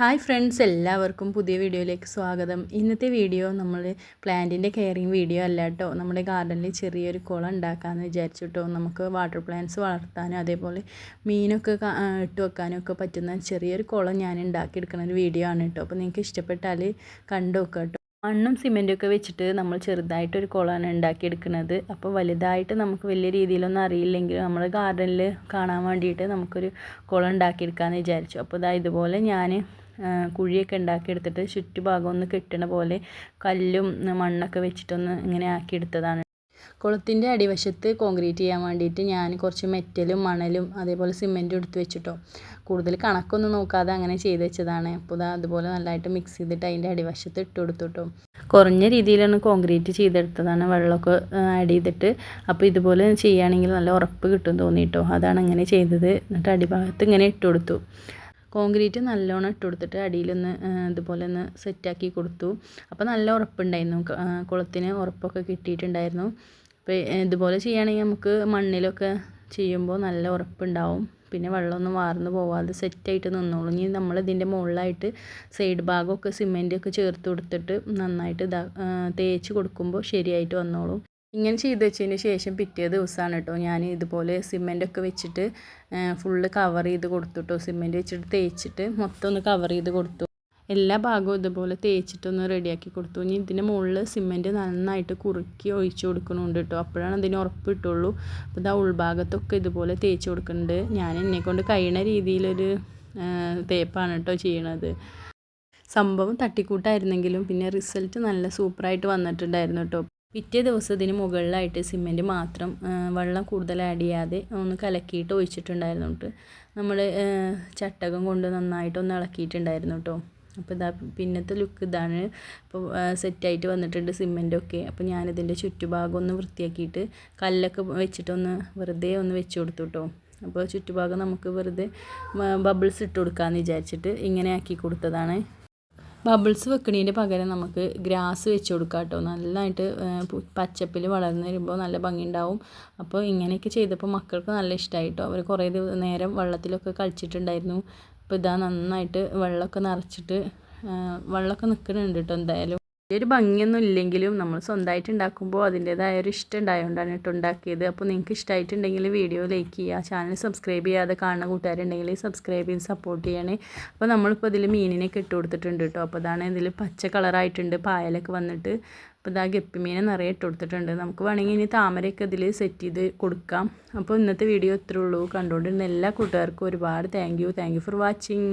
Hi friends എല്ലാവർക്കും പുതിയ വീഡിയോയിലേക്ക് സ്വാഗതം. ഇന്നത്തെ വീഡിയോ നമ്മൾ പ്ലാന്റിന്റെ കെയറിങ് വീഡിയോ അല്ല കേട്ടോ നമ്മുടെ ഗാർഡനിൽ ചെറിയൊരു കുളം ഉണ്ടാക്കാമെന്ന് വിചാരിച്ചു കേട്ടോ നമുക്ക് വാട്ടർ പ്ലാന്റ്സ് വളർത്താനും അതേപോലെ മീനൊക്കെ ഇട്ട് വെക്കാനും ഒക്കെ പറ്റുന്ന ചെറിയൊരു കുളം ഞാൻ ഉണ്ടാക്കിയെടുക്കുന്ന ഒരു വീഡിയോ ആണ് കേട്ടോ അപ്പോൾ നിങ്ങൾക്ക് ഇഷ്ടപ്പെട്ടാൽ കണ്ടു നോക്കാം കേട്ടോ മണ്ണും സിമെന്റും ഒക്കെ വെച്ചിട്ട് നമ്മൾ ചെറുതായിട്ടൊരു കുളമാണ് ഉണ്ടാക്കിയെടുക്കുന്നത്. അപ്പോൾ വലുതായിട്ട് നമുക്ക് വലിയ രീതിയിലൊന്നും അറിയില്ലെങ്കിലും നമ്മൾ ഗാർഡനിൽ കാണാൻ വേണ്ടിയിട്ട് നമുക്കൊരു കുളം ഉണ്ടാക്കിയെടുക്കാമെന്ന് വിചാരിച്ചു. അപ്പോൾ ഇതാ ഇതുപോലെ ഞാൻ കുഴിയൊക്കെ ഉണ്ടാക്കിയെടുത്തിട്ട് ചുറ്റുഭാഗം ഒന്ന് കെട്ടണ പോലെ കല്ലും മണ്ണൊക്കെ വെച്ചിട്ടൊന്ന് ഇങ്ങനെ ആക്കിയെടുത്തതാണ്. കുളത്തിന്റെ അടിവശത്ത് കോൺക്രീറ്റ് ചെയ്യാൻ വേണ്ടിയിട്ട് ഞാൻ കുറച്ച് മെറ്റലും മണലും അതേപോലെ സിമെന്റും എടുത്ത് വെച്ചിട്ടോ. കൂടുതൽ കണക്കൊന്നും നോക്കാതെ അങ്ങനെ ചെയ്ത് വെച്ചതാണ്. അപ്പോൾ ഇതാ അതുപോലെ നല്ലതായിട്ട് മിക്സ് ചെയ്തിട്ട് അതിന്റെ അടിവശത്ത് ഇട്ട് കൊടുത്തു കുറഞ്ഞ രീതിയിലാണ് കോൺക്രീറ്റ് ചെയ്തെടുത്തതാണ്. വെള്ളമൊക്കെ ആഡ് ചെയ്തിട്ട് അപ്പോൾ ഇതുപോലെ ചെയ്യുകയാണെങ്കിൽ നല്ല ഉറപ്പ് കിട്ടും തോന്നിയിട്ടോ. അതാണ് അങ്ങനെ ചെയ്തത്. എന്നിട്ട് അടിഭാഗത്ത് ഇങ്ങനെ ഇട്ട് കൊടുത്തു. കോൺക്രീറ്റ് നല്ലോണം ഇട്ട് കൊടുത്തിട്ട് അടിയിലൊന്ന് ഇതുപോലെ ഒന്ന് സെറ്റാക്കി കൊടുത്തു. അപ്പോൾ നല്ല ഉറപ്പുണ്ടായിരുന്നു. കുളത്തിന് ഉറപ്പൊക്കെ കിട്ടിയിട്ടുണ്ടായിരുന്നു. അപ്പോൾ ഇതുപോലെ ചെയ്യുകയാണെങ്കിൽ നമുക്ക് മണ്ണിലൊക്കെ ചെയ്യുമ്പോൾ നല്ല ഉറപ്പുണ്ടാവും. പിന്നെ വെള്ളമൊന്നും വാർന്ന് പോവാതെ സെറ്റായിട്ട് നിന്നോളൂ. ഇനി നമ്മൾ ഇതിന്റെ മുകളിലായിട്ട് സൈഡ് ഭാഗമൊക്കെ സിമെന്റൊക്കെ ചേർത്ത് കൊടുത്തിട്ട് നന്നായിട്ട് ഇതാ തേച്ച് കൊടുക്കുമ്പോൾ ശരിയായിട്ട് വന്നോളും. ഇങ്ങനെ ചെയ്ത് വെച്ചതിന് ശേഷം പിറ്റേ ദിവസമാണ് കേട്ടോ ഞാൻ ഇതുപോലെ സിമെന്റൊക്കെ വെച്ചിട്ട് ഫുള്ള് കവർ ചെയ്ത് കൊടുത്തു കേട്ടോ. സിമെന്റ് വെച്ചിട്ട് തേച്ചിട്ട് മൊത്തം ഒന്ന് കവർ ചെയ്ത് കൊടുത്തു. എല്ലാ ഭാഗവും ഇതുപോലെ തേച്ചിട്ടൊന്ന് റെഡിയാക്കി കൊടുത്തു. ഇനി ഇതിന്റെ മുകളിൽ സിമെന്റ് നന്നായിട്ട് കുറുക്കി ഒഴിച്ചു കൊടുക്കണുണ്ട് കേട്ടോ. അപ്പോഴാണ് അതിന് ഉറപ്പ് കിട്ടുള്ളൂ. അപ്പോൾ ഇതാ ഉൾഭാഗത്തൊക്കെ ഇതുപോലെ തേച്ച് കൊടുക്കുന്നുണ്ട്. ഞാൻ എന്നെക്കൊണ്ട് കഴിയണ രീതിയിലൊരു തേപ്പാണ് കേട്ടോ ചെയ്യണത്. സംഭവം തട്ടിക്കൂട്ടായിരുന്നെങ്കിലും പിന്നെ റിസൾട്ട് നല്ല സൂപ്പറായിട്ട് വന്നിട്ടുണ്ടായിരുന്നു കേട്ടോ. പിറ്റേ ദിവസം ഇതിന് മുകളിലായിട്ട് സിമെന്റ് മാത്രം വെള്ളം കൂടുതൽ ആഡ് ചെയ്യാതെ ഒന്ന് കലക്കിയിട്ട് ഒഴിച്ചിട്ടുണ്ടായിരുന്നു കേട്ടോ നമ്മൾ ചട്ടകം കൊണ്ട് നന്നായിട്ടൊന്ന് ഇളക്കിയിട്ടുണ്ടായിരുന്നു കേട്ടോ അപ്പോൾ ഇതാ പിന്നത്തെ ലുക്ക് ഇതാണ്. ഇപ്പോൾ സെറ്റായിട്ട് വന്നിട്ടുണ്ട് സിമെന്റൊക്കെ അപ്പോൾ ഞാനിതിന്റെ ചുറ്റുഭാഗം ഒന്ന് വൃത്തിയാക്കിയിട്ട് കല്ലൊക്കെ വെച്ചിട്ടൊന്ന് വെറുതെ ഒന്ന് വെച്ച് കൊടുത്തു കേട്ടോ അപ്പോൾ ചുറ്റുഭാഗം നമുക്ക് വെറുതെ ബബിൾസ് ഇട്ട് കൊടുക്കാമെന്ന് വിചാരിച്ചിട്ട് ഇങ്ങനെ ആക്കി കൊടുത്തതാണ്. ബബിൾസ് വെക്കണതിന്റെ പകരം നമുക്ക് ഗ്രാസ് വെച്ച് കൊടുക്കാം കേട്ടോ നല്ലതായിട്ട് പച്ചപ്പിൽ വളർന്നു വരുമ്പോൾ നല്ല ഭംഗിയുണ്ടാവും അപ്പോൾ ഇങ്ങനെയൊക്കെ ചെയ്തപ്പോൾ മക്കൾക്ക് നല്ല ഇഷ്ടമായി കേട്ടോ അവർ കുറേ നേരം വെള്ളത്തിലൊക്കെ കളിച്ചിട്ടുണ്ടായിരുന്നു. അപ്പോൾ ഇതാ നന്നായിട്ട് വെള്ളമൊക്കെ നിറച്ചിട്ട് വെള്ളമൊക്കെ നിൽക്കുന്നുണ്ട് കേട്ടോ എന്തായാലും. ഒരു ഭംഗിയൊന്നും ഇല്ലെങ്കിലും നമ്മൾ സ്വന്തമായിട്ട് ഉണ്ടാക്കുമ്പോൾ അതിന്റേതായ ഒരു ഇഷ്ടം ഉണ്ടായതുകൊണ്ടാണ് കേട്ടോ ഉണ്ടാക്കിയത്. അപ്പോൾ നിങ്ങൾക്ക് ഇഷ്ടമായിട്ടുണ്ടെങ്കിൽ വീഡിയോ ലൈക്ക് ചെയ്യുക ചാനൽ സബ്സ്ക്രൈബ് ചെയ്യാതെ കാണുന്ന കൂട്ടുകാരുണ്ടെങ്കിൽ സബ്സ്ക്രൈബ് ചെയ്ത് സപ്പോർട്ട് ചെയ്യണേ. അപ്പോൾ നമ്മളിപ്പോൾ ഇതിൽ മീനിനൊക്കെ ഇട്ട് കൊടുത്തിട്ടുണ്ട് കേട്ടോ. അപ്പോൾ അതാണ് ഇതിൽ പച്ച കളറായിട്ടുണ്ട് പായലൊക്കെ വന്നിട്ട്. അപ്പോൾ ഇതാ ഗപ്പിമീനെ നിറയെ ഇട്ട് കൊടുത്തിട്ടുണ്ട്. നമുക്ക് വേണമെങ്കിൽ ഇനി താമരയൊക്കെ ഇതിൽ സെറ്റ് ചെയ്ത് കൊടുക്കാം. അപ്പോൾ ഇന്നത്തെ വീഡിയോ ഇത്രേ ഉള്ളൂ. കണ്ടുകൊണ്ടിരുന്ന എല്ലാ കൂട്ടുകാർക്കും ഒരുപാട് thank you thank you for watching